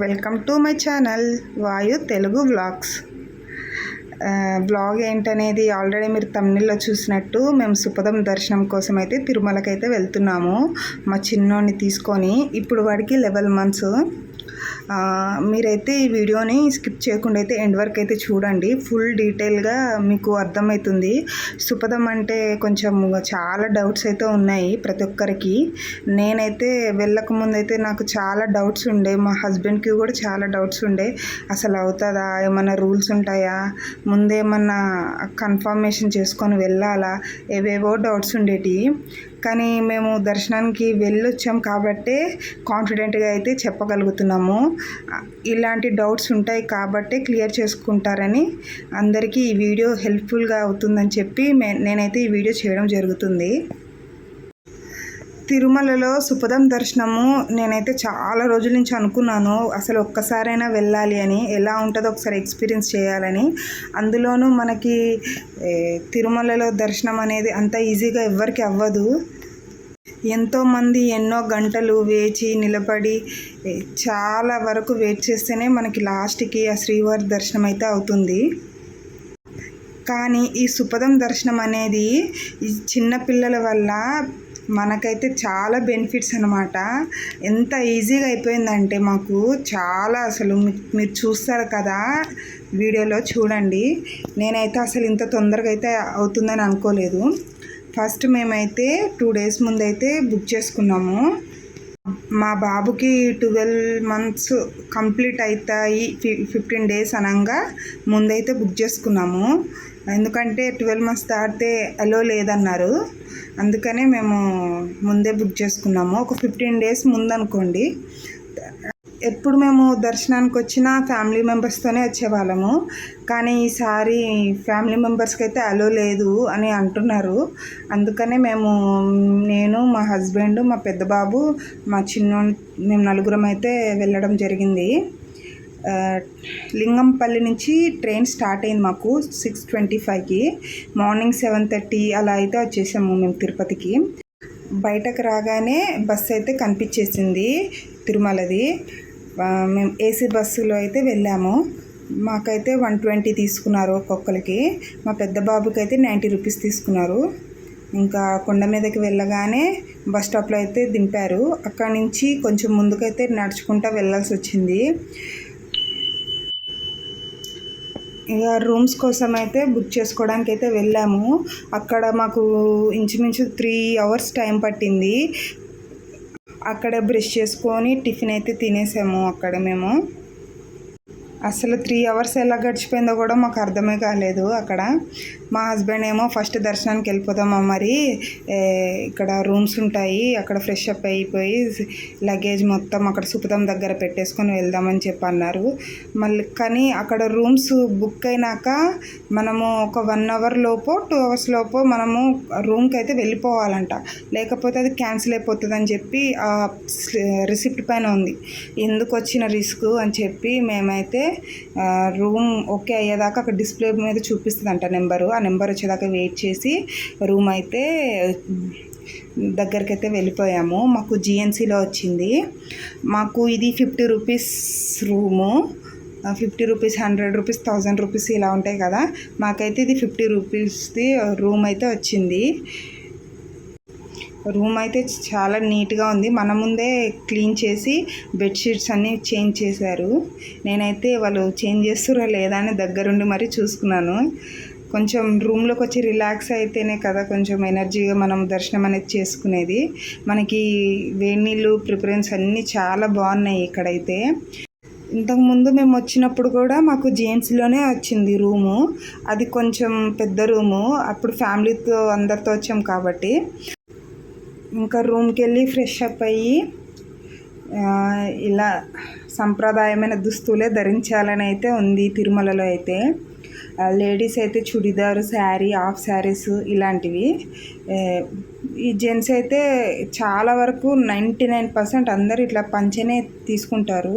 Welcome to my channel Vayu Telugu vlogs. Blog ఏంటనేది already మీరు తమిళ్ళో చూసినట్టు మేము సుపదం దర్శనం కోసం అయితే తిరుమలకి అయితే వెళ్తున్నాము. మా చిన్నోడిని తీసుకొని ఇప్పుడు వాడికి లెవెల్ మంత్స్. మీరైతే ఈ వీడియోని స్కిప్ చేయకుండా అయితే ఎండ్ వరకు అయితే చూడండి. ఫుల్ డీటెయిల్గా మీకు అర్థమవుతుంది. సుపదం అంటే కొంచెం చాలా డౌట్స్ అయితే ఉన్నాయి ప్రతి ఒక్కరికి. నేనైతే వెళ్ళకముందు అయితే నాకు చాలా డౌట్స్ ఉండే. మా హస్బెండ్కి కూడా చాలా డౌట్స్ ఉండే. అసలు అవుతుందా? ఏమైనా రూల్స్ ఉంటాయా? ముందేమన్నా కన్ఫర్మేషన్ చేసుకొని వెళ్ళాలా? ఏవేవో డౌట్స్ ఉండేటివి. కానీ మేము దర్శనానికి వెళ్ళొచ్చాం కాబట్టే కాన్ఫిడెంట్గా అయితే చెప్పగలుగుతున్నాము. ఇలాంటి డౌట్స్ ఉంటాయి కాబట్టే క్లియర్ చేసుకుంటారని అందరికీ ఈ వీడియో హెల్ప్ఫుల్గా అవుతుందని చెప్పి మే నేనైతే ఈ వీడియో చేయడం జరుగుతుంది. తిరుమలలో సుపదం దర్శనము నేనైతే చాలా రోజుల నుంచి అనుకున్నాను. అసలు ఒక్కసారైనా వెళ్ళాలి అని ఎలా ఉంటుందో ఒకసారి ఎక్స్పీరియన్స్ చేయాలని. అందులోనూ మనకి తిరుమలలో దర్శనం అనేది అంత ఈజీగా ఎవ్వరికి అవ్వదు. ఎంతోమంది ఎన్నో గంటలు వేచి నిలబడి చాలా వరకు వెయిట్ చేస్తేనే మనకి లాస్ట్కి ఆ శ్రీవారి దర్శనం అయితే అవుతుంది. కానీ ఈ సుపదం దర్శనం అనేది ఈ చిన్న పిల్లల వల్ల మనకైతే చాలా బెనిఫిట్స్ అనమాట ఎంత ఈజీగా అయిపోయిందంటే మాకు చాలా అసలు మీ- మీరు చూస్తారు కదా వీడియోలో చూడండి. నేనైతే అసలు ఇంత తొందరగా అయితే అవుతుందని అనుకోలేదు. ఫస్ట్ మేమైతే టూ డేస్ ముందైతే బుక్ చేసుకున్నాము. మా బాబుకి ట్వెల్వ్ మంత్స్ కంప్లీట్ అవుతాయి ఫి- ఫిఫ్టీన్ డేస్ అనగా ముందైతే బుక్ చేసుకున్నాము. ఎందుకంటే ట్వెల్వ్ మంత్స్ దాటితే అలో లేదన్నారు. అందుకనే మేము ముందే బుక్ చేసుకున్నాము. ఒక ఫిఫ్టీన్ డేస్ ముందనుకోండి. ఎప్పుడు మేము దర్శనానికి వచ్చినా ఫ్యామిలీ మెంబర్స్తోనే వచ్చేవాళ్ళము. కానీ ఈసారి ఫ్యామిలీ మెంబర్స్కి అయితే అలో లేదు అని అంటున్నారు. అందుకనే మేము నేను మా హస్బెండ్ మా పెద్ద బాబు మా చిన్న మేము నలుగురం అయితే వెళ్ళడం జరిగింది. లింగంపల్లి నుంచి ట్రైన్ స్టార్ట్ అయింది మాకు సిక్స్ ట్వంటీ ఫైవ్కి. మార్నింగ్ సెవెన్ థర్టీ అలా అయితే వచ్చేసాము మేము తిరుపతికి. బయటకు రాగానే బస్సు అయితే కనిపించేసింది తిరుమలది. మేము ఏసీ బస్సులో అయితే వెళ్ళాము. మాకైతే వన్ ట్వంటీ తీసుకున్నారు ఒక్కొక్కరికి. మా పెద్ద బాబుకి అయితే నైంటీ రూపీస్ తీసుకున్నారు. ఇంకా కొండ మీదకి వెళ్ళగానే బస్ స్టాప్లో అయితే దింపారు. అక్కడి నుంచి కొంచెం ముందుకైతే నడుచుకుంటూ వెళ్ళాల్సి వచ్చింది. ఇక రూమ్స్ కోసం అయితే బుక్ చేసుకోవడానికి అయితే వెళ్ళాము. అక్కడ మాకు ఇంచుమించు త్రీ అవర్స్ టైం పట్టింది. అక్కడ బ్రష్ చేసుకొని టిఫిన్ అయితే తినేసాము అక్కడ మేము. అసలు త్రీ అవర్స్ ఎలా గడిచిపోయిందో కూడా మాకు అర్థమే కాలేదు అక్కడ. మా హస్బెండ్ ఏమో ఫస్ట్ దర్శనానికి వెళ్ళిపోదామా మరి? ఇక్కడ రూమ్స్ ఉంటాయి అక్కడ ఫ్రెష్ అప్ అయిపోయి లగేజ్ మొత్తం అక్కడ సుపదం దగ్గర పెట్టేసుకొని వెళ్దామని చెప్పి అన్నారు. మళ్ళీ కానీ అక్కడ రూమ్స్ బుక్ అయినాక మనము ఒక వన్ అవర్ లోపు టూ అవర్స్ లోపు మనము రూమ్కి అయితే వెళ్ళిపోవాలంట. లేకపోతే అది క్యాన్సిల్ అయిపోతుందని చెప్పి ఆ రిసిప్ట్ పైన ఉంది. ఎందుకు వచ్చిన రిస్క్ అని చెప్పి మేమైతే రూమ్ ఓకే అయ్యేదాకా అక్కడ డిస్ప్లే మీద చూపిస్తుందంట నెంబరు. ఆ నెంబర్ వచ్చేదాకా వెయిట్ చేసి రూమ్ అయితే దగ్గరికి అయితే వెళ్ళిపోయాము. మాకు జిఎన్సీలో వచ్చింది. మాకు ఇది fifty rupees room. Fifty rupees hundred rupees thousand rupees ఇలా ఉంటాయి కదా. మాకైతే ఇది ఫిఫ్టీ రూపీస్ది రూమ్ అయితే వచ్చింది. రూమ్ అయితే చాలా నీట్గా ఉంది. మన ముందే క్లీన్ చేసి బెడ్షీట్స్ అన్నీ చేంజ్ చేశారు. నేనైతే వాళ్ళు చేంజ్ చేస్తారో లేదా అని దగ్గరుండి మరీ చూసుకున్నాను. కొంచెం రూమ్లోకి వచ్చి రిలాక్స్ అయితేనే కదా కొంచెం ఎనర్జీగా మనం దర్శనం అనేది చేసుకునేది. మనకి వేడి నీళ్ళు ప్రిఫరెన్స్ అన్నీ చాలా బాగున్నాయి ఇక్కడైతే. ఇంతకుముందు మేము వచ్చినప్పుడు కూడా మాకు జేమ్స్లోనే వచ్చింది రూము. అది కొంచెం పెద్ద రూము. అప్పుడు ఫ్యామిలీతో అందరితో వచ్చాం కాబట్టి. ఇంకా రూమ్కి వెళ్ళి ఫ్రెష్ అప్ అయ్యి ఇలా సంప్రదాయమైన దుస్తులే ధరించాలని అయితే ఉంది తిరుమలలో అయితే. లేడీస్ అయితే చుడిదారు శారీ హాఫ్ శారీస్ ఇలాంటివి. ఈ జెంట్స్ అయితే చాలా వరకు నైంటీ నైన్ పర్సెంట్ అందరు ఇట్లా పంచనే తీసుకుంటారు.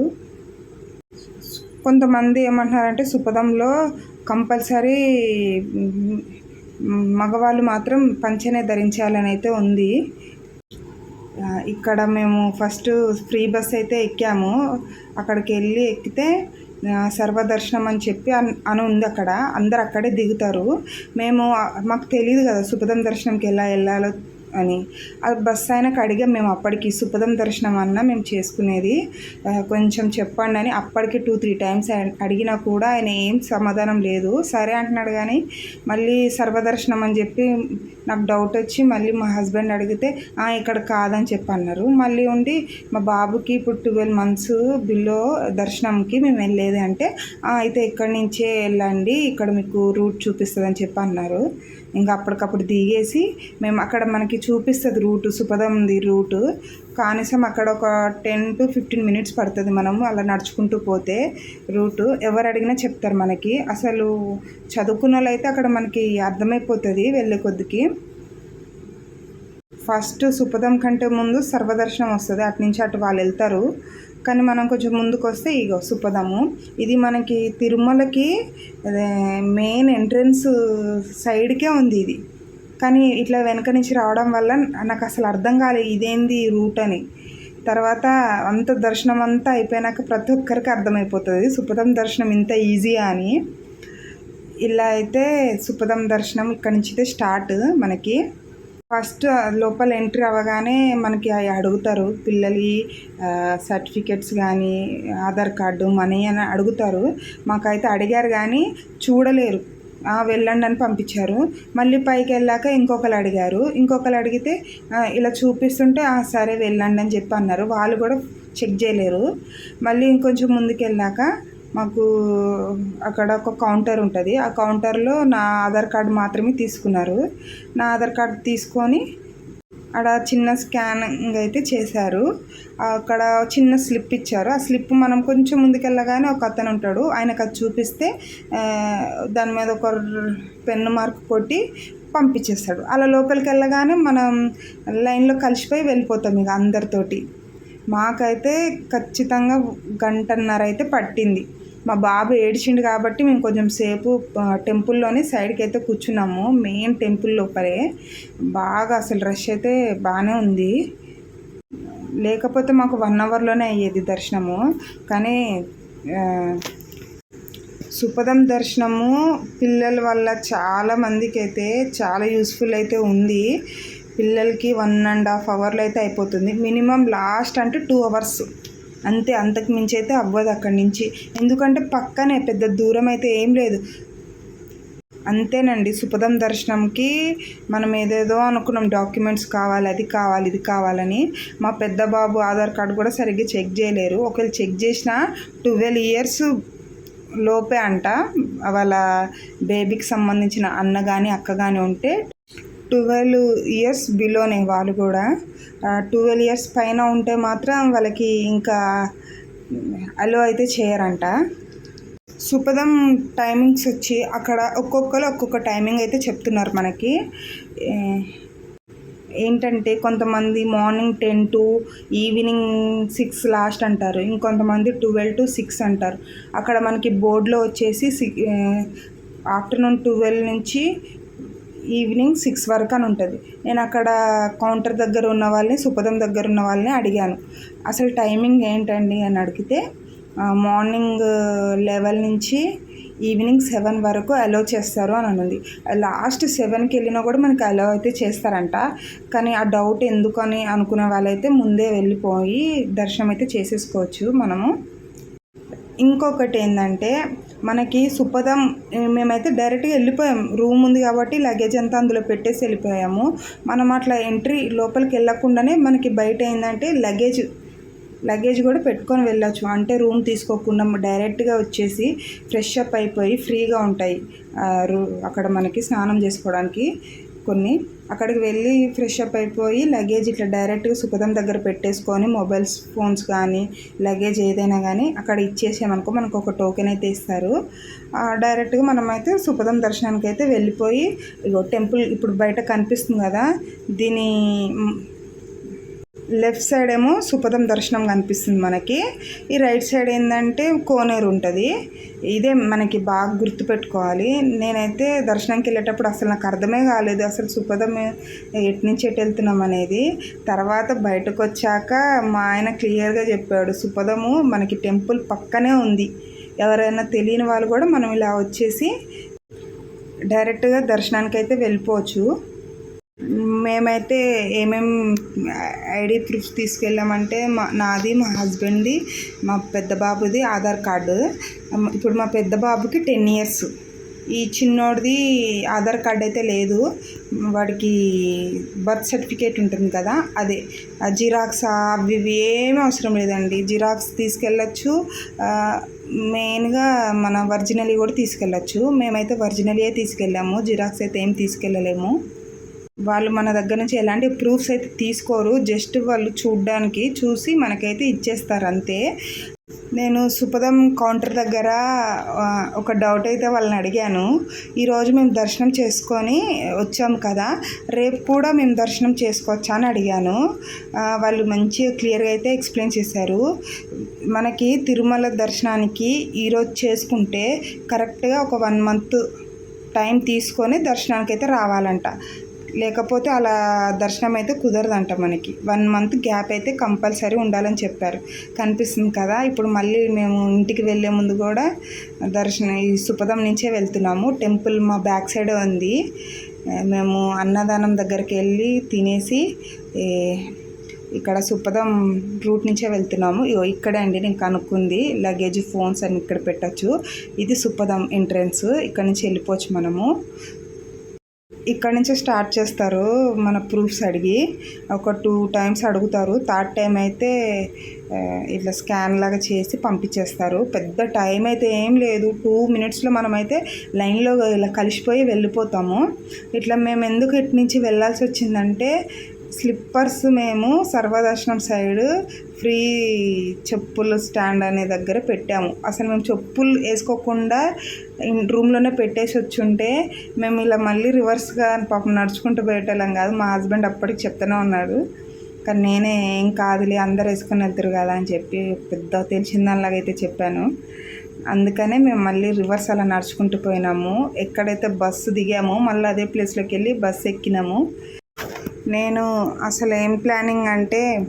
కొంతమంది ఏమంటున్నారంటే సుపదంలో కంపల్సరీ మగవాళ్ళు మాత్రం పంచనే ధరించాలని అయితే ఉంది. ఇక్కడ మేము ఫస్ట్ ఫ్రీ బస్ అయితే ఎక్కాము. అక్కడికి వెళ్ళి ఎక్కితే సర్వదర్శనం అని చెప్పి అని ఉంది అక్కడ. అందరు అక్కడే దిగుతారు. మేము మాకు తెలియదు కదా సుభదం దర్శనంకి ఎలా వెళ్ళాలో. అని. ఆ బస్ ఆయనకు అడిగాం మేము అప్పటికి సుపదం దర్శనం అన్న మేము చేసుకునేది. కొంచెం చెప్పండి అని అప్పటికి టూ త్రీ టైమ్స్ అడిగినా కూడా ఆయన ఏం సమాధానం లేదు. సరే అంటున్నాడు కానీ మళ్ళీ సర్వదర్శనం అని చెప్పి నాకు డౌట్ వచ్చి మళ్ళీ మా హస్బెండ్ అడిగితే ఇక్కడ కాదని చెప్పి అన్నారు. మళ్ళీ ఉండి మా బాబుకి ఇప్పుడు ట్వెల్వ్ మంత్స్ బిలో దర్శనంకి మేము వెళ్ళేది అంటే అయితే ఇక్కడి నుంచే వెళ్ళండి. ఇక్కడ మీకు రూట్ చూపిస్తుందని చెప్పి అన్నారు. ఇంకా అప్పటికప్పుడు దిగేసి మేము అక్కడ మనకి చూపిస్తుంది రూట్ సుపదంది రూట్. కనీసం అక్కడ ఒక టెన్ టు ఫిఫ్టీన్ మినిట్స్ పడుతుంది మనము అలా నడుచుకుంటూ పోతే రూటు. ఎవరు అడిగినా చెప్తారు మనకి. అసలు చదువుకున్న వాళ్ళు అయితే అక్కడ మనకి అర్థమైపోతుంది వెళ్ళే కొద్దికి. ఫస్ట్ సుపదం కంటే ముందు సర్వదర్శనం వస్తుంది. అటు నుంచి అటు వాళ్ళు వెళ్తారు. కానీ మనం కొంచెం ముందుకు వస్తే ఇగో సుపదము. ఇది మనకి తిరుమలకి అదే మెయిన్ ఎంట్రన్స్ సైడ్కే ఉంది ఇది. కానీ ఇట్లా వెనక నుంచి రావడం వల్ల నాకు అసలు అర్థం కాలేదు ఇదేంది రూట్ అని. తర్వాత అంత దర్శనం అంతా అయిపోయినాక ప్రతి ఒక్కరికి అర్థమైపోతుంది. సుపదం దర్శనం ఇంత ఈజీయా అని. ఇలా అయితే సుపదం దర్శనం ఇక్కడ నుంచి అయితే స్టార్ట్ మనకి. ఫస్ట్ లోపల ఎంట్రీ అవ్వగానే మనకి అవి అడుగుతారు పిల్లలి సర్టిఫికెట్స్ కానీ ఆధార్ కార్డు మనీ అని అడుగుతారు. మాకైతే అడిగారు కానీ చూడలేరు. వెళ్ళండి అని పంపించారు. మళ్ళీ పైకి వెళ్ళాక ఇంకొకరు అడిగారు. ఇంకొకరు అడిగితే ఇలా చూపిస్తుంటే సరే వెళ్ళండి అని చెప్పి అన్నారు. వాళ్ళు కూడా చెక్ చేయలేరు. మళ్ళీ ఇంకొంచెం ముందుకు వెళ్ళాక మాకు అక్కడ ఒక కౌంటర్ ఉంటుంది. ఆ కౌంటర్లో నా ఆధార్ కార్డు మాత్రమే తీసుకున్నారు. నా ఆధార్ కార్డు తీసుకొని అక్కడ చిన్న స్కానింగ్ అయితే చేశారు. అక్కడ చిన్న స్లిప్ ఇచ్చారు. ఆ స్లిప్ మనం కొంచెం ముందుకెళ్ళగానే ఒక అతను ఉంటాడు. ఆయనకు అది చూపిస్తే దాని మీద ఒక పెన్ను మార్క్ కొట్టి పంపించేస్తాడు. అలా లోపలికి వెళ్ళగానే మనం లైన్లో కలిసిపోయి వెళ్ళిపోతాం ఇక అందరితోటి. మాకైతే ఖచ్చితంగా గంటన్నర అయితే పట్టింది. మా బాబు ఏడిచిండు కాబట్టి మేము కొంచెం సేపు టెంపుల్లోనే సైడ్కి అయితే కూర్చున్నాము మెయిన్ టెంపుల్ లోపలే. బాగా అసలు రష్ అయితే బాగానే ఉంది. లేకపోతే మాకు వన్ అవర్లోనే అయ్యేది దర్శనము. కానీ సుపదం దర్శనము పిల్లల వల్ల చాలా మందికి అయితే చాలా యూస్ఫుల్ అయితే ఉంది. పిల్లలకి వన్ అండ్ హాఫ్ అవర్లో అయితే అయిపోతుంది. మినిమం లాస్ట్ అంటే టూ అవర్స్. అంతే అంతకు మించి అయితే అవ్వదు అక్కడి నుంచి. ఎందుకంటే పక్కనే పెద్ద దూరం అయితే ఏం లేదు. అంతేనండి సుపదం దర్శనంకి మనం ఏదేదో అనుకున్నాం డాక్యుమెంట్స్ కావాలి అది కావాలి ఇది కావాలని. మా పెద్ద బాబు ఆధార్ కార్డు కూడా సరిగ్గా చెక్ చేయలేరు. ఒకవేళ చెక్ చేసినా ట్వెల్వ్ ఇయర్స్ లోపే అంట. వాళ్ళ బేబీకి సంబంధించిన అన్న కానీ అక్క కానీ ఉంటే ట్వెల్వ్ ఇయర్స్ బిలోనే వాళ్ళు కూడా. ట్వెల్వ్ ఇయర్స్ పైన ఉంటే మాత్రం వాళ్ళకి ఇంకా అలో అయితే చేయరంట. సుపదం టైమింగ్స్ వచ్చి అక్కడ ఒక్కొక్కరు ఒక్కొక్క టైమింగ్ అయితే చెప్తున్నారు మనకి. ఏంటంటే కొంతమంది morning ten to evening six last అంటారు. ఇంకొంతమంది ట్వెల్వ్ టు సిక్స్ అంటారు. అక్కడ మనకి బోర్డులో వచ్చేసి సిక్ ఆఫ్టర్నూన్ ట్వెల్వ్ నుంచి ఈవినింగ్ సిక్స్ వరకు అని ఉంటుంది. నేను అక్కడ కౌంటర్ దగ్గర ఉన్న వాళ్ళని సుపదం దగ్గర ఉన్న వాళ్ళని అడిగాను. అసలు టైమింగ్ ఏంటండి అని అడిగితే మార్నింగ్ లెవెల్ నుంచి ఈవినింగ్ సెవెన్ వరకు అలో చేస్తారు అని అన్నది లాస్ట్ సెవెన్కి వెళ్ళినా కూడా మనకి అలో అయితే చేస్తారంట. కానీ ఆ డౌట్ ఎందుకని అనుకునే వాళ్ళైతే ముందే వెళ్ళిపోయి దర్శనం అయితే చేసేసుకోవచ్చు మనము. ఇంకొకటి ఏంటంటే మనకి సుపదం మేమైతే డైరెక్ట్గా వెళ్ళిపోయాం. రూమ్ ఉంది కాబట్టి లగేజ్ అంతా అందులో పెట్టేసి వెళ్ళిపోయాము. మనం అట్లా ఎంట్రీ లోపలికి వెళ్ళకుండానే మనకి బయట ఏంటంటే లగేజ్ లగేజ్ కూడా పెట్టుకొని వెళ్ళొచ్చు. అంటే రూమ్ తీసుకోకుండా డైరెక్ట్గా వచ్చేసి ఫ్రెష్ అప్ అయిపోయి ఫ్రీగా ఉంటాయి. రూ అక్కడ మనకి స్నానం చేసుకోవడానికి. కొన్ని అక్కడికి వెళ్ళి ఫ్రెష్ అప్ అయిపోయి లగేజ్ ఇట్లా డైరెక్ట్గా సుఖదం దగ్గర పెట్టేసుకొని మొబైల్స్ ఫోన్స్ కానీ లగేజ్ ఏదైనా కానీ అక్కడ ఇచ్చేసామనుకో మనకు ఒక టోకెన్ అయితే ఇస్తారు. ఆ, డైరెక్ట్గా మనమైతే సుఖదం దర్శనానికి అయితే వెళ్ళిపోయి ఇగో టెంపుల్ ఇప్పుడు బయట కనిపిస్తుంది కదా దీని లెఫ్ట్ సైడ్ ఏమో సుపదం దర్శనం కనిపిస్తుంది మనకి. ఈ రైట్ సైడ్ ఏంటంటే కోనేరు ఉంటుంది. ఇదే మనకి బాగా గుర్తుపెట్టుకోవాలి. నేనైతే దర్శనంకి వెళ్ళేటప్పుడు అసలు నాకు అర్థమే కాలేదు అసలు సుపథం ఎటు నుంచి ఎటు వెళ్తున్నాం అనేది. తర్వాత బయటకు వచ్చాక మా ఆయన క్లియర్గా చెప్పాడు సుపథము మనకి టెంపుల్ పక్కనే ఉంది. ఎవరైనా తెలియని వాళ్ళు కూడా మనం ఇలా వచ్చేసి డైరెక్ట్గా దర్శనానికి అయితే వెళ్ళిపోవచ్చు. మేమైతే ఏమేం ఐడి ప్రూఫ్స్ తీసుకెళ్ళామంటే మా నాది మా హస్బెండ్ది మా పెద్ద బాబుది ఆధార్ కార్డు. ఇప్పుడు మా పెద్ద బాబుకి టెన్ ఇయర్స్. ఈ చిన్నోడిది ఆధార్ కార్డ్ అయితే లేదు. వాడికి బర్త్ సర్టిఫికేట్ ఉంటుంది కదా అదే. జిరాక్స్ అవి ఇవి ఏమీ అవసరం లేదండి. జిరాక్స్ తీసుకెళ్ళచ్చు. మెయిన్గా మన ఒరిజినల్ కూడా తీసుకెళ్ళచ్చు. మేమైతే ఒరిజినలే తీసుకెళ్ళాము. జిరాక్స్ అయితే ఏం తీసుకెళ్ళలేము. వాళ్ళు మన దగ్గర నుంచి ఎలాంటి ప్రూఫ్స్ అయితే తీసుకోరు జస్ట్ వాళ్ళు చూడడానికి చూసి మనకైతే ఇచ్చేస్తారు అంతే. నేను సుపదం కౌంటర్ దగ్గర ఒక డౌట్ అయితే వాళ్ళని అడిగాను. ఈరోజు మేము దర్శనం చేసుకొని వచ్చాము కదా రేపు కూడా మేము దర్శనం చేసుకోవచ్చా అని అడిగాను. వాళ్ళు మంచిగా క్లియర్గా అయితే ఎక్స్ప్లెయిన్ చేశారు. మనకి తిరుమల దర్శనానికి ఈరోజు చేసుకుంటే కరెక్ట్గా ఒక వన్ మంత్ టైం తీసుకొని దర్శనానికి అయితే రావాలంట. లేకపోతే అలా దర్శనం అయితే కుదరదంట మనకి. వన్ మంత్ గ్యాప్ అయితే కంపల్సరీ ఉండాలని చెప్పారు. కనిపిస్తుంది కదా ఇప్పుడు మళ్ళీ మేము ఇంటికి వెళ్ళే ముందు కూడా దర్శనం ఈ సుపదం నుంచే వెళ్తున్నాము. టెంపుల్ మా బ్యాక్ సైడ్ ఉంది. మేము అన్నదానం దగ్గరికి వెళ్ళి తినేసి ఇక్కడ సుపదం రూట్ నుంచే వెళ్తున్నాము. ఇక్కడే అండి నేను కనుక్కుంది. లగేజ్ ఫోన్స్ అని ఇక్కడ పెట్టచ్చు. ఇది సుపదం ఎంట్రన్స్. ఇక్కడ నుంచి వెళ్ళిపోవచ్చు మనము. ఇక్కడ నుంచి స్టార్ట్ చేస్తారు మన ప్రూఫ్స్ అడిగి. ఒక టూ టైమ్స్ అడుగుతారు. థర్డ్ టైం అయితే ఇట్లా స్కాన్ లాగా చేసి పంపించేస్తారు. పెద్ద టైం అయితే ఏం లేదు. టూ మినిట్స్లో మనమైతే లైన్లో ఇలా కలిసిపోయి వెళ్ళిపోతాము. ఇట్లా మేము ఎందుకు ఇటు నుంచి వెళ్ళాల్సి వచ్చిందంటే స్లిప్పర్స్ మేము సర్వదర్శనం సైడ్ ఫ్రీ చెప్పుల స్టాండ్ అనే దగ్గర పెట్టాము. అసలు మేము చెప్పులు వేసుకోకుండా రూమ్లోనే పెట్టేసి వచ్చుంటే మేము ఇలా మళ్ళీ రివర్స్గా పాపం నడుచుకుంటూ పోయేటోళ్ళం కాదు. మా హస్బెండ్ అప్పటికి చెప్తూనే ఉన్నాడు. కానీ నేనే ఏం కాదులే అందరు వేసుకొని వెళ్తారు కదా అని చెప్పి పెద్ద తెలిసిన అయితే చెప్పాను. అందుకనే మేము మళ్ళీ రివర్స్ అలా నడుచుకుంటూ పోయినాము. ఎక్కడైతే బస్సు దిగామో మళ్ళీ అదే ప్లేస్లోకి వెళ్ళి బస్సు ఎక్కినాము. నేను అసలు ఏం ప్లానింగ్ అంటే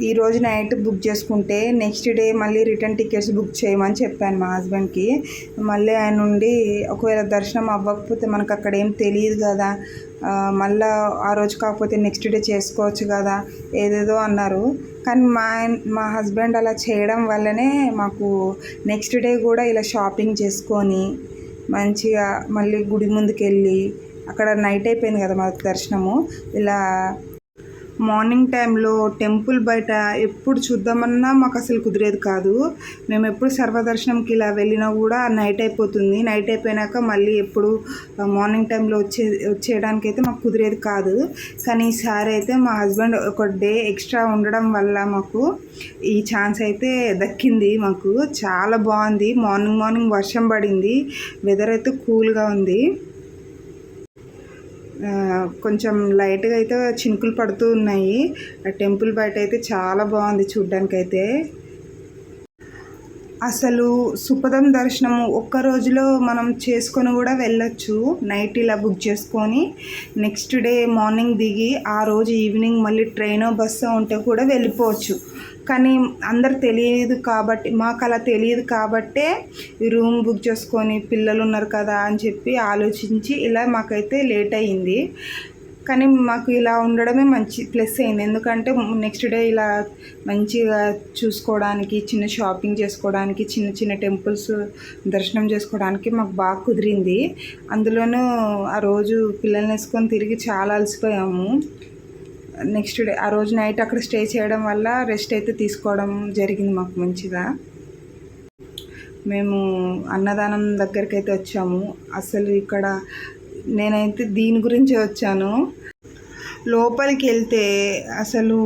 ఈరోజు నైట్ బుక్ చేసుకుంటే నెక్స్ట్ డే మళ్ళీ రిటర్న్ టికెట్స్ బుక్ చేయమని చెప్పాను మా హస్బెండ్కి. మళ్ళీ ఆయన నుండి ఒకవేళ దర్శనం అవ్వకపోతే మనకు అక్కడ ఏం తెలియదు కదా. మళ్ళీ మళ్ళా ఆ రోజు కాకపోతే నెక్స్ట్ డే చేసుకోవచ్చు కదా ఏదేదో అన్నారు. కానీ మా ఆయన- మా హస్బెండ్ అలా చేయడం వల్లనే మాకు నెక్స్ట్ డే కూడా ఇలా షాపింగ్ చేసుకొని మంచిగా మళ్ళీ గుడి ముందుకు వెళ్ళి అక్కడ నైట్ అయిపోయింది కదా మాకు దర్శనము. ఇలా మార్నింగ్ టైంలో టెంపుల్ బయట ఎప్పుడు చూద్దామన్నా మాకు అసలు కుదిరేది కాదు. మేము ఎప్పుడు సర్వదర్శనంకి ఇలా వెళ్ళినా కూడా నైట్ అయిపోతుంది. నైట్ అయిపోయినాక మళ్ళీ ఎప్పుడు మార్నింగ్ టైంలో వచ్చే వచ్చేయడానికి అయితే మాకు కుదిరేది కాదు. కానీ ఈసారి అయితే మా హస్బెండ్ ఒక డే ఎక్స్ట్రా ఉండడం వల్ల మాకు ఈ ఛాన్స్ అయితే దక్కింది మాకు. చాలా బాగుంది. మార్నింగ్ మార్నింగ్ వర్షం పడింది. వెదర్ అయితే కూల్గా ఉంది. కొంచెం లైట్గా అయితే చినుకులు పడుతూ ఉన్నాయి. ఆ టెంపుల్ బయట అయితే చాలా బాగుంది చూడ్డానికైతే. అసలు సుపదం దర్శనము ఒక్క రోజులో మనం చేసుకొని కూడా వెళ్ళొచ్చు. నైట్ ఇలా బుక్ చేసుకొని నెక్స్ట్ డే మార్నింగ్ దిగి ఆ రోజు ఈవినింగ్ మళ్ళీ ట్రైనో బస్సు ఉంటే కూడా వెళ్ళిపోవచ్చు. కానీ అందరు తెలియదు కాబట్టి మాకు అలా తెలియదు కాబట్టే రూమ్ బుక్ చేసుకొని పిల్లలు ఉన్నారు కదా అని చెప్పి ఆలోచించి ఇలా మాకైతే లేట్ అయ్యింది కానీ మాకు ఇలా ఉండడమే మంచి ప్లస్ అయింది. ఎందుకంటే నెక్స్ట్ డే ఇలా మంచిగా చూసుకోవడానికి చిన్న షాపింగ్ చేసుకోవడానికి చిన్న చిన్న టెంపుల్స్ దర్శనం చేసుకోవడానికి మాకు బాగా కుదిరింది. అందులోనూ ఆ రోజు పిల్లల్ని వేసుకొని తిరిగి చాలా అలసిపోయాము. నెక్స్ట్ డే ఆ రోజు నైట్ అక్కడ స్టే చేయడం వల్ల రెస్ట్ అయితే తీసుకోవడం జరిగింది మాకు మంచిగా. మేము అన్నదానం దగ్గరికి అయితే వచ్చాము. అసలు ఇక్కడ నేనైతే దీని గురించి వచ్చాను. లోపలికి వెళ్తే అసలు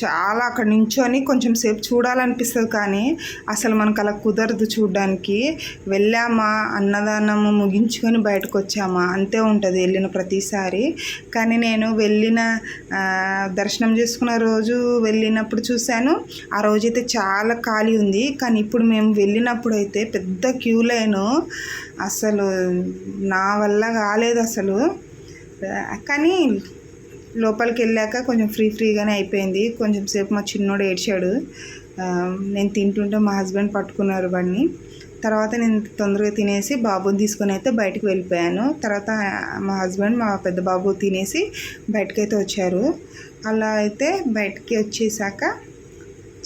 చాలా అక్కడ నించొని కొంచెం సేపు చూడాలనిపిస్తుంది కానీ అసలు మనకు అలా కుదరదు చూడడానికి. వెళ్ళామా అన్నదానము ముగించుకొని బయటకు వచ్చామా అంతే ఉంటుంది వెళ్ళిన ప్రతిసారి. కానీ నేను వెళ్ళిన దర్శనం చేసుకున్న రోజు వెళ్ళినప్పుడు చూశాను ఆ రోజైతే చాలా ఖాళీ ఉంది. కానీ ఇప్పుడు మేము వెళ్ళినప్పుడు అయితే పెద్ద క్యూ లైన్ అసలు నా వల్ల కాలేదు అసలు. కానీ లోపలికి వెళ్ళాక కొంచెం ఫ్రీ ఫ్రీగానే అయిపోయింది. కొంచెం సేపు మా చిన్నోడు ఏడ్చాడు. నేను తింటుంటే మా హస్బెండ్ పట్టుకున్నారు వాడిని. తర్వాత నేను తొందరగా తినేసి బాబుని తీసుకొని అయితే బయటకు వెళ్ళిపోయాను. తర్వాత మా హస్బెండ్ మా పెద్ద బాబు తినేసి బయటకైతే వచ్చారు. అలా అయితే బయటికి వచ్చేసాక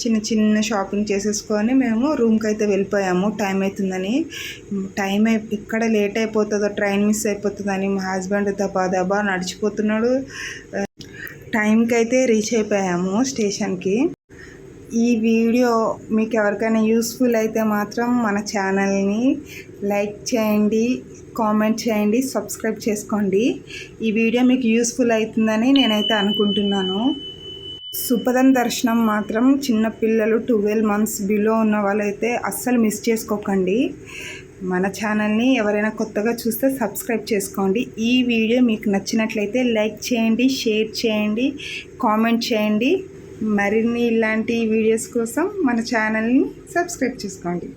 చిన్న చిన్న షాపింగ్ చేసేసుకొని మేము రూమ్కి అయితే వెళ్ళిపోయాము. టైం అవుతుందని టైం అయి ఇక్కడ లేట్ అయిపోతుందో ట్రైన్ మిస్ అయిపోతుందని మా హస్బెండ్ దబా దబా నడిచిపోతున్నాడు. టైంకి అయితే రీచ్ అయిపోయాము స్టేషన్కి. ఈ వీడియో మీకు ఎవరికైనా యూస్ఫుల్ అయితే మాత్రం మన ఛానల్ని లైక్ చేయండి కామెంట్ చేయండి సబ్స్క్రైబ్ చేసుకోండి. ఈ వీడియో మీకు యూస్ఫుల్ అవుతుందని నేనైతే అనుకుంటున్నాను. సుపదం దర్శనం మాత్రం చిన్నపిల్లలు ట్వెల్వ్ మంత్స్ బిలో ఉన్న వాళ్ళైతే అస్సలు మిస్ చేసుకోకండి. మన ఛానల్ని ఎవరైనా కొత్తగా చూస్తే సబ్స్క్రైబ్ చేసుకోండి. ఈ వీడియో మీకు నచ్చినట్లయితే లైక్ చేయండి షేర్ చేయండి కామెంట్ చేయండి. మరిన్ని ఇలాంటి వీడియోస్ కోసం మన ఛానల్ని సబ్స్క్రైబ్ చేసుకోండి.